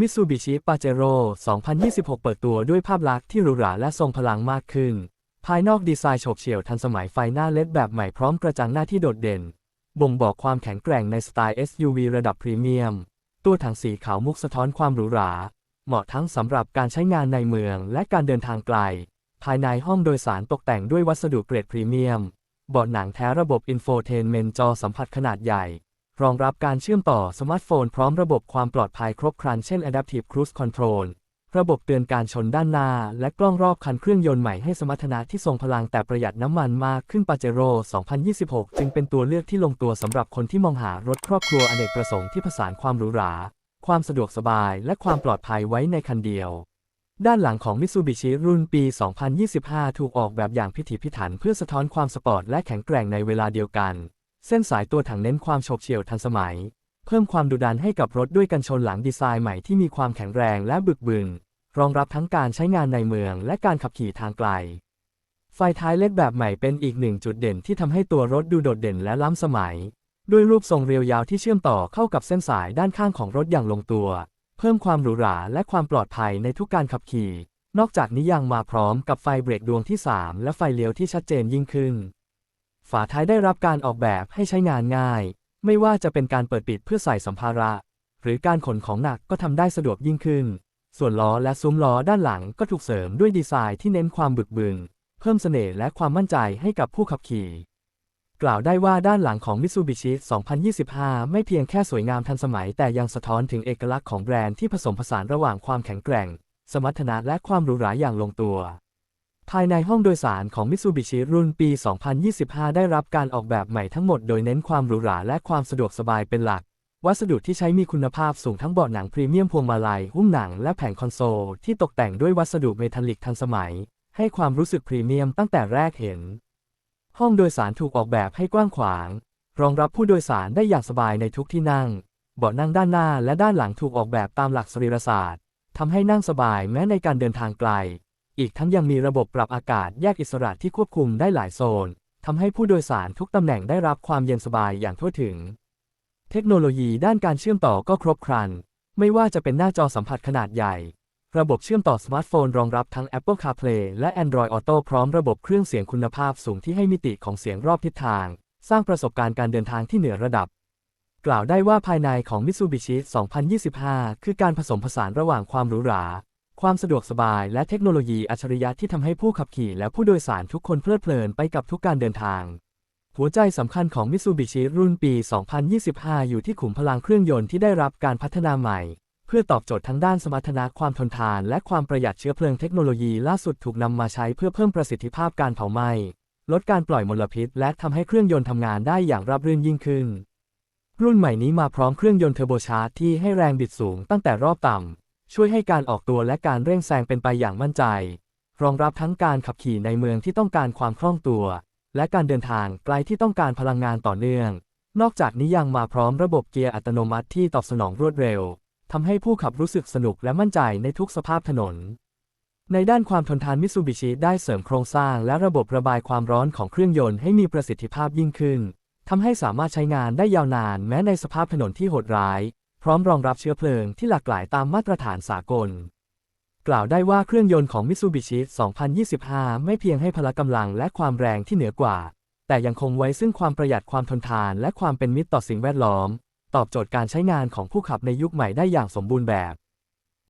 มิตซูบิชิปาเจโร่2026 เปิดตัวด้วยภาพลักษณ์ที่หรูหราและทรงพลังมากขึ้น ภายนอกดีไซน์โฉบเฉี่ยวทันสมัยไฟหน้าเลดแบบใหม่พร้อมกระจังหน้าที่โดดเด่น บ่งบอกความแข็งแกร่งในสไตล์ SUV ระดับพรีเมียม ตัวถังสีขาวมุกสะท้อนความหรูหรา เหมาะทั้งสำหรับการใช้งานในเมืองและการเดินทางไกล ภายในห้องโดยสารตกแต่งด้วยวัสดุเกรดพรีเมียม เบาะหนังแท้ระบบอินโฟเทนเมนต์จอสัมผัสขนาดใหญ่ รองรับการเชื่อมต่อสมาร์ทโฟนพร้อมระบบความปลอดภัยครบครันเช่น Adaptive Cruise Control ระบบเตือนการชนด้านหน้า และกล้องรอบคันเครื่องยนต์ใหม่ให้สมรรถนะที่ทรงพลังแต่ประหยัดน้ำมันมากขึ้นปาเจโร่2026 จึงเป็นตัวเลือกที่ลงตัวสำหรับคนที่มองหารถครอบครัวอเนกประสงค์ที่ผสานความหรูหรา ความสะดวกสบาย และความปลอดภัยไว้ในคันเดียว ด้านหลังของ Mitsubishi รุ่นปี 2025 ถูกออกแบบอย่างพิถีพิถันเพื่อสะท้อนความสปอร์ตและแข็งแกร่งในเวลาเดียวกัน เส้นสายตัวถังเน้นความโฉบเฉี่ยวทันสมัย เพิ่มความดุดันให้กับรถด้วยกันชนหลังดีไซน์ใหม่ที่มีความแข็งแรงและบึกบึนรองรับทั้งการใช้งานในเมืองและการขับขี่ทางไกล ไฟท้ายเล็กแบบใหม่เป็นอีกหนึ่งจุดเด่นที่ทำให้ตัวรถดูโดดเด่นและล้ำสมัย ด้วยรูปทรงเรียวยาวที่เชื่อมต่อเข้ากับเส้นสายด้านข้างของรถอย่างลงตัว เพิ่มความหรูหราและความปลอดภัยในทุกการขับขี่ นอกจากนี้ยังมาพร้อมกับไฟเบรกดวงที่ 3 และไฟเลี้ยวที่ชัดเจนยิ่งขึ้น ฝาท้ายได้รับการออกแบบให้ใช้งานง่าย ไม่ว่าจะเป็นการเปิดปิดเพื่อใส่สัมภาระ หรือการขนของหนักก็ทำได้สะดวกยิ่งขึ้น ส่วนล้อและซุ้มล้อด้านหลังก็ถูกเสริมด้วยดีไซน์ที่เน้นความบึกบึนเพิ่มเสน่ห์และความมั่นใจให้กับผู้ขับขี่ กล่าวได้ว่าด้านหลังของ Mitsubishi 2025 ไม่เพียงแค่สวยงามทันสมัย แต่ยังสะท้อนถึงเอกลักษณ์ของแบรนด์ที่ผสมผสานระหว่างความแข็งแกร่ง สมรรถนะและความหรูหราอย่างลงตัว ภายในห้องโดยสารของ Mitsubishi รุ่นปี 2025 ได้รับการออกแบบใหม่ทั้งหมดโดยเน้นความหรูหราและความสะดวกสบายเป็นหลัก วัสดุที่ใช้มีคุณภาพสูงทั้งเบาะหนังพรีเมียมพวงมาลัย หุ้มหนังและแผงคอนโซล ที่ตกแต่งด้วยวัสดุเมทัลลิกทันสมัย ให้ความรู้สึกพรีเมียมตั้งแต่แรกเห็น ห้องโดยสารถูกออกแบบให้กว้างขวาง รองรับผู้โดยสารได้อย่างสบายในทุกที่นั่ง เบาะนั่งด้านหน้าและด้านหลังถูกออกแบบตามหลักสรีรศาสตร์ทำให้นั่งสบายแม้ในการเดินทางไกล อีกทั้งยังมีระบบปรับอากาศแยกอิสระที่ควบคุมได้หลายโซน ทำให้ผู้โดยสารทุกตำแหน่งได้รับความเย็นสบายอย่างทั่วถึง เทคโนโลยีด้านการเชื่อมต่อก็ครบครัน ไม่ว่าจะเป็นหน้าจอสัมผัสขนาดใหญ่ ระบบเชื่อมต่อสมาร์ทโฟนรองรับทั้ง Apple CarPlay และ Android Auto พร้อมระบบเครื่องเสียงคุณภาพสูงที่ให้มิติของเสียงรอบทิศทาง สร้างประสบการณ์การเดินทางที่เหนือระดับกล่าวได้ว่าภายในของ Mitsubishi 2025 คือการผสมผสานระหว่างความหรูหรา ความสะดวกสบายและเทคโนโลยีอัจฉริยะที่ทำให้ผู้ขับขี่และผู้โดยสารทุกคนเพลิดเพลินไปกับทุกการเดินทาง หัวใจสำคัญของ Mitsubishi รุ่นปี 2025 อยู่ที่ขุมพลังเครื่องยนต์ที่ได้รับการพัฒนาใหม่ เพื่อตอบโจทย์ทั้งด้านสมรรถนะความทนทานและความประหยัดเชื้อเพลิงเทคโนโลยีล่าสุดถูกนำมาใช้เพื่อเพิ่มประสิทธิภาพการเผาไหม้ลดการปล่อยมลพิษ และทำให้เครื่องยนต์ทำงานได้อย่างราบรื่นยิ่งขึ้น รุ่นใหม่นี้มาพร้อมเครื่องยนต์เทอร์โบชาร์จที่ให้แรงบิดสูงตั้งแต่รอบต่ำ ช่วยให้การออกตัวและการเร่งแซงเป็นไปอย่างมั่นใจ รองรับทั้งการขับขี่ในเมืองที่ต้องการความคล่องตัว และการเดินทางไกลที่ต้องการพลังงานต่อเนื่อง นอกจากนี้ยังมาพร้อมระบบเกียร์อัตโนมัติที่ตอบสนองรวดเร็วทำให้ผู้ขับรู้สึกสนุกและมั่นใจในทุกสภาพถนน ในด้านความทนทานมิ t ซูบิชิได้เสริมโครงสร้างและระบบระบายความร้อนของเครื่องยนต์ให้มีประสิทธิภาพยิ่งขึ้นทำให้สามารถใช้งานได้ยาวนานแม้ในสภาพถนนที่โหดร้าย พร้อมรองรับเชื้อเพลิงที่หลากหลายตามมาตรฐานสากล กล่าวได้ว่าเครื่องยนต์ของ Mitsubishi 2025 ไม่เพียงให้พละกำลังและความแรงที่เหนือกว่า แต่ยังคงไว้ซึ่งความประหยัดความทนทานและความเป็นมิตรต่อสิ่งแวดล้อม ตอบโจทย์การใช้งานของผู้ขับในยุคใหม่ได้อย่างสมบูรณ์แบบ